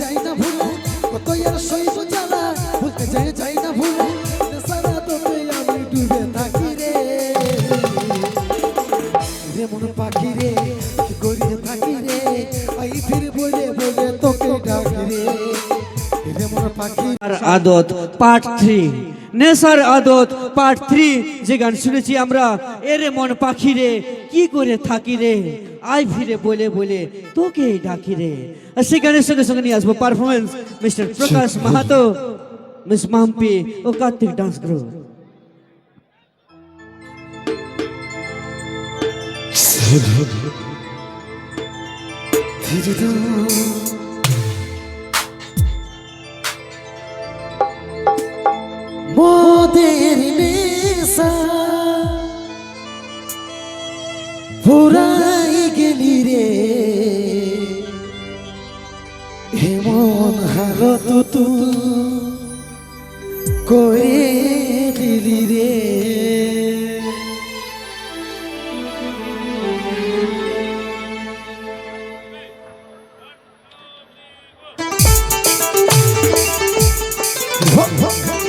যাই না ভুল কত আর সইব জ্বালা, ভুলতে যাই যাই না ভুল। সারা তোতে আমি ডুবে থাকি রে। রে মন পাখি রে, কি করি থাকি রে? আই ফির বলে বলে তোকে ডাকি রে। রে মন পাখি আর আদত পার্ট 3 নেশার আদত পার্ট থ্রি যে গান শুনেছি আমরা এরে মন পাখি রে কি করে থাকি রে? আই ফিরে বলে বলে তোকে ডাকি রে। আর সেই গানের সঙ্গে সঙ্গে নিয়ে আসব performance mister Prakash Mahato miss Mampi ও কার্তিক ডান্স গ্রুপ মোদের নেশা। ফুরাই গেলি রে। এমন হালত তু করে দিলি রে। চলো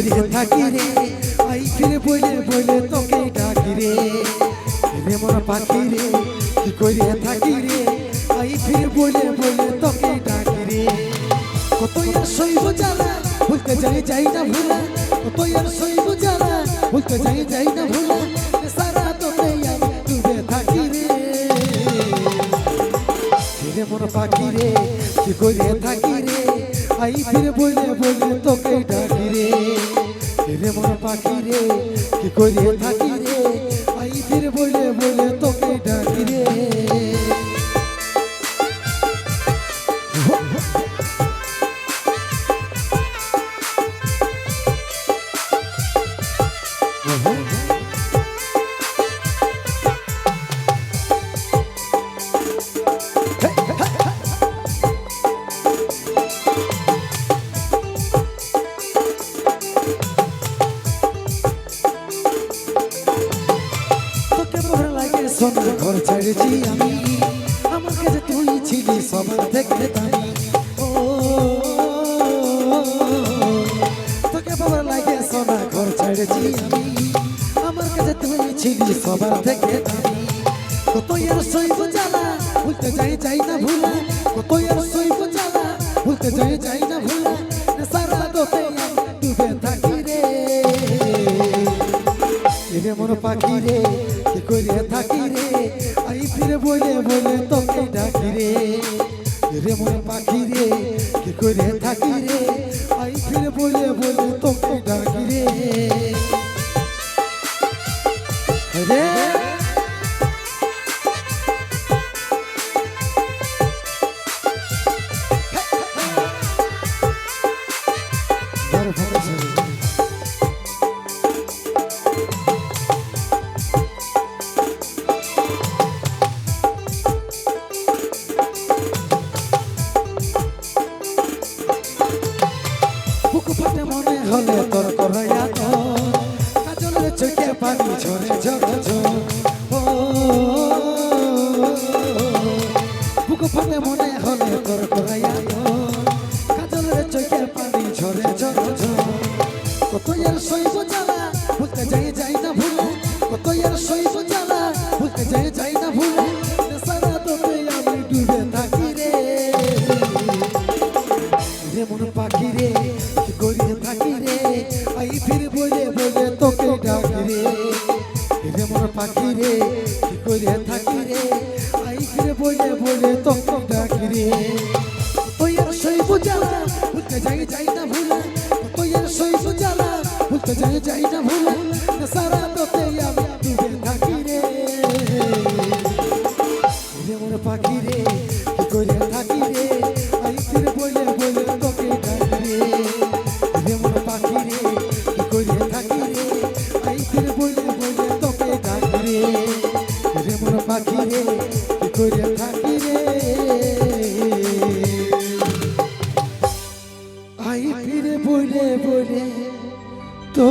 করি থাকি রে। আই ফিরে বলে বলে তোকে ডাকি রে। রে মন পাখি রে, কি করি থাকি রে? আই ফিরে বলে বলে তোকে ডাকি রে। কত আর সইব জ্বালা ভুলতে যাই যাই না ভুলা। কত আর সইব জ্বালা ভুলতে যাই যাই না ভুলা। সারা তোকে আমি ডুবে থাকি রে। রে মন পাখি রে, কি করে থাকি রে? আই ফিরে বলে বলে তোকে ডাকি রে। রে মন পাখি রে, কি করিয়ে থাকি রে? আই ফির বলে বলে তোকে ডাকি রে। সোনার ঘর ছেড়েছি আমি। আমার কাছে তুই ছিলি সবার থেকে দামি ও, তোকে ভালো লাগে সোনার ঘর ছেড়েছি আমি। আমার কাছে তুই ছিলি সবার থেকে দামি কত আর সইব জ্বালা ভুলতে যাই যাই না ভুলা। কত আর সইব জ্বালা ভুলতে যাই যাই না ভুলা। সারা দোতে ডুবে থাকি রে। মন পাখি রে। করে থাকি রে। আই ফিরে বলে বলে তোকে ডাকি রে। রে মন পাখি রে, কি করে থাকি রে? আই ফিরে বলে বলে তোকে ডাকি রে। রে বড় বড় কত আর সইব জ্বালা ভুলতে যাই যাই না ভুলে। কত আর সইব জ্বালা ভুলতে যাই যাই না ভুলে। সারা তোতে আমি ডুবে থাকি রে। রে মন পাখি রে করিয়ে থাকি রে? আই ফির বলে বলে তোকে ডাকি রে। রে মন পাখি রে করিয়ে থাকি রে? আই ফির বলে বলে তোকে ডাকি রে। যাই যাই না ভুলা সারা তোতে আমি ডুবে থাকি রে। পাখি রে।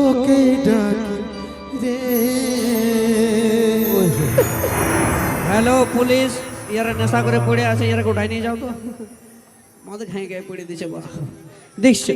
তোকে ডাকি রে। Hello police. ইয়ারা নেশা করে পড়ে আছে ইয়ারা উঠাই নিয়ে যাও তো? আমাদের খাই গায়ে পড়ে দিছে বা দেখছি